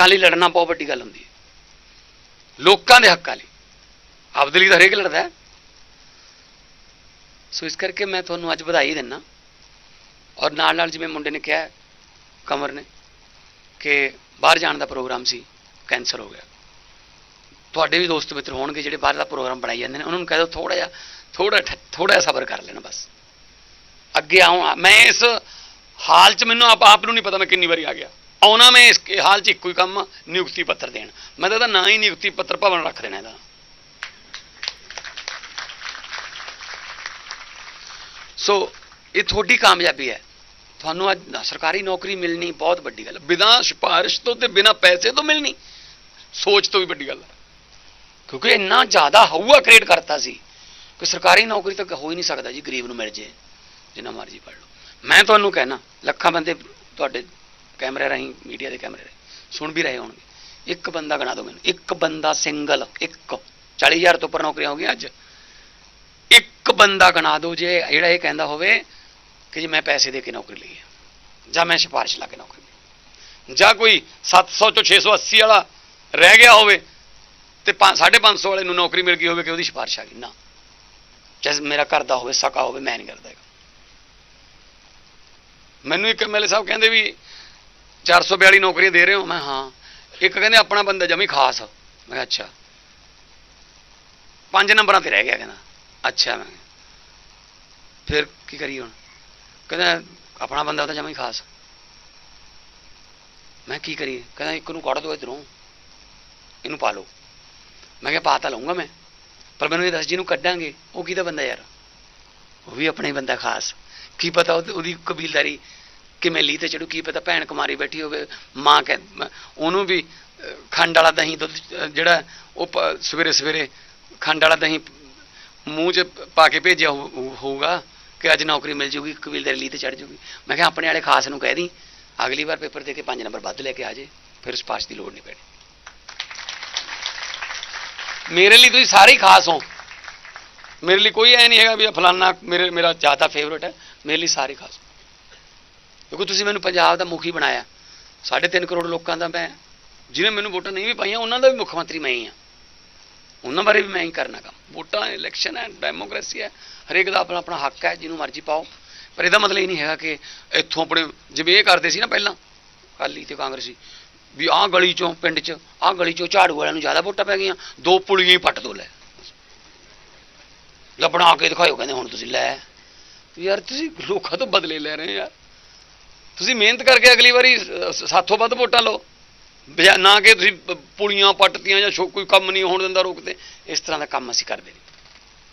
ਹੱਕਾਂ ਲਈ ਲੜਨਾ ਬਹੁਤ ਵੱਡੀ ਗੱਲ ਹੁੰਦੀ ਹੈ। ਲੋਕਾਂ ਦੇ ਹੱਕਾਂ ਲਈ। ਆਪਦੇ ਲਈ ਤਾਂ ਹਰੇਕ ਲੜਦਾ ਹੈ। ਸੋ ਇਸ ਕਰਕੇ ਮੈਂ ਤੁਹਾਨੂੰ ਅੱਜ ਵਧਾਈ ਦਿੰਨਾ। ਔਰ ਨਾਲ ਨਾਲ ਜਿਵੇਂ ਮੁੰਡੇ ਨੇ ਕਿਹਾ, ਕਮਰ ਨੇ, ਕਿ ਬਾਹਰ ਜਾਣ ਦਾ ਪ੍ਰੋਗਰਾਮ ਸੀ ਕੈਂਸਲ ਹੋ ਗਿਆ। ਤੁਹਾਡੇ ਵੀ ਦੋਸਤ ਮਿੱਤਰ ਹੋਣਗੇ ਜਿਹੜੇ ਬਾਹਰ ਦਾ ਪ੍ਰੋਗਰਾਮ ਬਣਾਈ ਜਾਂਦੇ ਨੇ। ਉਹਨਾਂ ਨੂੰ ਕਹਿ ਦਿਓ ਥੋੜਾ ਜਿਹਾ ਥੋੜਾ ਥੋੜਾ ਜਿਹਾ ਸਬਰ ਕਰ ਲੈਣਾ ਬਸ। ਅੱਗੇ ਆਉਂ, ਮੈਂ ਇਸ ਹਾਲ 'ਚ ਮੈਨੂੰ ਆਪ ਆਪ ਨੂੰ ਨਹੀਂ ਪਤਾ ਮੈਂ ਕਿੰਨੀ ਵਾਰੀ ਆ ਗਿਆ। ਆਉਣਾ ਮੈਂ ਇਸ ਹਾਲ 'ਚ ਇੱਕੋ ਹੀ ਕੰਮ, ਨਿਯੁਕਤੀ ਪੱਤਰ ਦੇਣ। ਮੈਂ ਤਾਂ ਇਹਦਾ ਨਾਂ ਹੀ ਨਿਯੁਕਤੀ ਪੱਤਰ ਭਵਨ ਰੱਖ ਦੇਣਾ ਇਹਦਾ। ਸੋ ਇਹ ਤੁਹਾਡੀ ਕਾਮਯਾਬੀ ਹੈ। ਤੁਹਾਨੂੰ ਅੱਜ ਸਰਕਾਰੀ ਨੌਕਰੀ ਮਿਲਣੀ ਬਹੁਤ ਵੱਡੀ ਗੱਲ। ਬਿਨਾਂ ਸਿਫਾਰਿਸ਼ ਤੋਂ ਤੇ ਬਿਨਾਂ ਪੈਸੇ ਤੋਂ ਮਿਲਣੀ। ਸੋਚ ਤੋਂ ਵੀ ਵੱਡੀ ਗੱਲ। ਹੈ ਕਿਉਂਕਿ ਇੰਨਾ ਜ਼ਿਆਦਾ ਹਊਆ ਕ੍ਰੀਏਟ ਕਰਤਾ ਸੀ ਕਿ ਸਰਕਾਰੀ ਨੌਕਰੀ ਤਾਂ ਹੋ ਹੀ ਨਹੀਂ ਸਕਦਾ ਜੀ, ਗਰੀਬ ਨੂੰ ਮਿਲ ਜੇ। ਜਿੰਨਾ ਮਰਜ਼ੀ ਪੜ ਲਓ। ਮੈਂ ਤੁਹਾਨੂੰ ਕਹਿਣਾ, ਲੱਖਾਂ ਬੰਦੇ ਤੁਹਾਡੇ ਕੈਮਰੇ ਰਾਹੀਂ, ਮੀਡੀਆ ਦੇ ਕੈਮਰੇ ਰਾਹੀਂ, ਸੁਣ ਵੀ ਰਹੇ ਹੋਣਗੇ। ਇੱਕ ਬੰਦਾ ਗਣਾ ਦਿਓ ਮੈਨੂੰ। ਇੱਕ ਬੰਦਾ ਸਿੰਗਲ, ਇੱਕ। 40000 ਤੋਂ ਉੱਪਰ ਨੌਕਰੀਆਂ ਹੋ ਗਈਆਂ ਅੱਜ। ਇੱਕ ਬੰਦਾ ਗਣਾ ਦਿਓ ਜੇ ਜਿਹੜਾ ਇਹ ਕਹਿੰਦਾ ਹੋਵੇ ਕਿ ਜੀ ਮੈਂ ਪੈਸੇ ਦੇ ਕੇ ਨੌਕਰੀ ਲਈ ਹੈ ਜਾਂ ਮੈਂ ਸਿਫਾਰਿਸ਼ ਲਾ ਕੇ ਨੌਕਰੀ ਲਈ ਜਾਂ ਕੋਈ 700 ਚੋਂ 680 ਵਾਲਾ ਰਹਿ ਗਿਆ ਹੋਵੇ ਤੇ 550 ਵਾਲੇ ਨੂੰ ਨੌਕਰੀ ਮਿਲ ਗਈ ਹੋਵੇ ਕਿ ਉਹਦੀ ਸਿਫਾਰਿਸ਼ ਆ ਗਈ। ਨਾ। ਚਾਹੇ ਮੇਰਾ ਘਰ ਦਾ ਹੋਵੇ, ਸਕਾ ਹੋਵੇ, ਮੈਂ ਨਹੀਂ ਕਰਦਾ ਹੈਗਾ। ਮੈਨੂੰ ਇੱਕ ਐਮਐਲਏ ਸਾਹਿਬ ਕਹਿੰਦੇ ਵੀ 442 ਨੌਕਰੀਆਂ ਦੇ ਰਹੇ ਹੋ? ਮੈਂ ਹਾਂ। ਇੱਕ ਕਹਿੰਦੇ ਆਪਣਾ ਬੰਦਾ ਜਮੀ ਖਾਸ। ਮੈਂ ਕਿਹਾ, ਅੱਛਾ। ਪੰਜ ਨੰਬਰਾਂ ਤੇ ਰਹਿ ਗਿਆ ਕਹਿੰਦਾ। ਅੱਛਾ, ਮੈਂ ਫਿਰ ਕੀ ਕਰੀਏ ਹੁਣ? ਕਹਿੰਦਾ, ਆਪਣਾ ਬੰਦਾ ਤਾਂ ਜਮੀ ਖਾਸ। ਮੈਂ ਕੀ ਕਰੀਏ? ਕਹਿੰਦਾ, ਇੱਕ ਨੂੰ ਕੱਢ ਦੋ ਇਧਰੋਂ। ਇਹਨੂੰ ਪਾ ਲਓ। ਮੈਂ ਕਿਹਾ, ਪਾ ਤਾਂ ਲਊਂਗਾ ਮੈਂ। ਪਰ ਮੈਨੂੰ ਇਹ ਦੱਸ, ਜਿਹਨੂੰ ਕੱਢਾਂਗੇ, ਉਹ ਕਿਹਦਾ ਬੰਦਾ ਯਾਰ? ਉਹ ਵੀ ਆਪਣਾ ਹੀ ਬੰਦਾ ਖਾਸ। ਕੀ ਪਤਾ ਉਹਦੀ ਕਬੀਲਦਾਰੀ ਕਿਵੇਂ ਲੀ ਤੇ ਚੜੂ, ਕੀ ਪਤਾ ਭੈਣ ਕੁਮਾਰੀ ਬੈਠੀ ਹੋਵੇ, ਮਾਂ ਕਹਿ ਉਹਨੂੰ ਵੀ ਖੰਡ ਵਾਲਾ ਦਹੀਂ ਦੁੱਧ ਜਿਹੜਾ ਉਹ ਸਵੇਰੇ ਸਵੇਰੇ ਖੰਡ ਵਾਲਾ ਦਹੀਂ ਮੂੰਹ 'ਚ ਪਾ ਕੇ ਭੇਜਿਆ ਹੋਊ- ਹੋਊਗਾ ਕਿ ਅੱਜ ਨੌਕਰੀ ਮਿਲ ਜੂਗੀ ਕਬੀਲਦਾਰੀ ਲੀ ਤੇ ਚੜ ਜੂਗੀ। ਮੈਂ ਕਿਹਾ ਆਪਣੇ ਵਾਲੇ ਖਾਸ ਨੂੰ ਕਹਿ ਦੀ ਅਗਲੀ ਵਾਰ ਪੇਪਰ ਦੇ ਕੇ 5 ਨੰਬਰ ਵੱਧ ਲੈ ਕੇ ਆ ਜੇ, ਫਿਰ ਸਪਾਸ਼ ਦੀ ਲੋੜ ਨਹੀਂ ਪੈਣੀ। ਮੇਰੇ ਲਈ ਤੁਸੀਂ ਸਾਰੇ ਹੀ ਖਾਸ ਹੋ। ਮੇਰੇ ਲਈ ਕੋਈ ਐ ਨਹੀਂ ਹੈਗਾ ਵੀ ਫਲਾਨਾ, ਮੇਰੇ, ਮੇਰਾ ਜ਼ਿਆਦਾ ਫੇਵਰਟ ਹੈ, ਮੇਰੇ ਲਈ ਸਾਰੇ ਖਾਸ ਕਿਉਂਕਿ ਤੁਸੀਂ ਮੈਨੂੰ ਪੰਜਾਬ ਦਾ ਮੁਖੀ ਬਣਾਇਆ। 3.5 ਕਰੋੜ ਲੋਕਾਂ ਦਾ ਮੈਂ ਜਿਹਨੇ ਮੈਨੂੰ ਵੋਟਾਂ ਨਹੀਂ ਵੀ ਪਾਈਆਂ, ਉਹਨਾਂ ਦਾ ਵੀ ਮੁੱਖ ਮੰਤਰੀ ਮੈਂ ਹੀ ਆ ਉਹਨਾਂ ਬਾਰੇ ਵੀ ਮੈਂ ਹੀ ਕਰਨਾ ਕੰਮ। ਵੋਟਾਂ, ਇਲੈਕਸ਼ਨ ਹੈ, ਡੈਮੋਕ੍ਰੇਸੀ ਹੈ, ਹਰੇਕ ਦਾ ਆਪਣਾ ਆਪਣਾ ਹੱਕ ਹੈ, ਜਿਹਨੂੰ ਮਰਜ਼ੀ ਪਾਓ। ਪਰ ਇਹਦਾ ਮਤਲਬ ਇਹ ਨਹੀਂ ਹੈਗਾ ਕਿ ਇੱਥੋਂ ਆਪਣੇ, ਜਿਵੇਂ ਇਹ ਕਰਦੇ ਸੀ ਨਾ ਪਹਿਲਾਂ, ਅਕਾਲੀ ਤੇ ਕਾਂਗਰਸੀ, ਵੀ ਆਹ ਗਲੀ ਚੋਂ ਪਿੰਡ 'ਚ, ਆਹ ਗਲੀ ਚੋਂ ਝਾੜੂ ਵਾਲਿਆਂ ਨੂੰ ਜ਼ਿਆਦਾ ਵੋਟਾਂ ਪੈ ਗਈਆਂ, ਦੋ ਪੁਲੀਆਂ ਹੀ ਪੱਟ ਦੋ ਲੈ। ਲੱਭਣਾ ਬਣਾ ਕੇ ਦਿਖਾਇਓ, ਕਹਿੰਦੇ ਹੁਣ ਤੁਸੀਂ ਲੈ। ਯਾਰ ਤੁਸੀਂ ਲੋਕਾਂ ਤੋਂ ਬਦਲੇ ਲੈ ਰਹੇ ਯਾਰ ਤੁਸੀਂ ਮਿਹਨਤ ਕਰਕੇ ਅਗਲੀ ਵਾਰੀ ਅਹ, ਸਾਥੋਂ ਵੱਧ ਵੋਟਾਂ ਲਓ। ਨਾ ਕਿ ਤੁਸੀਂ ਪੁਲੀਆਂ ਪੱਟਤੀਆਂ ਜਾਂ ਸ਼ੋ- ਕੋਈ ਕੰਮ ਨਹੀਂ ਹੋਣ ਦਿੰਦਾ ਰੋਕਦੇ। ਇਸ ਤਰ੍ਹਾਂ ਦਾ ਕੰਮ ਅਸੀਂ ਕਰਦੇ ਨਹੀਂ।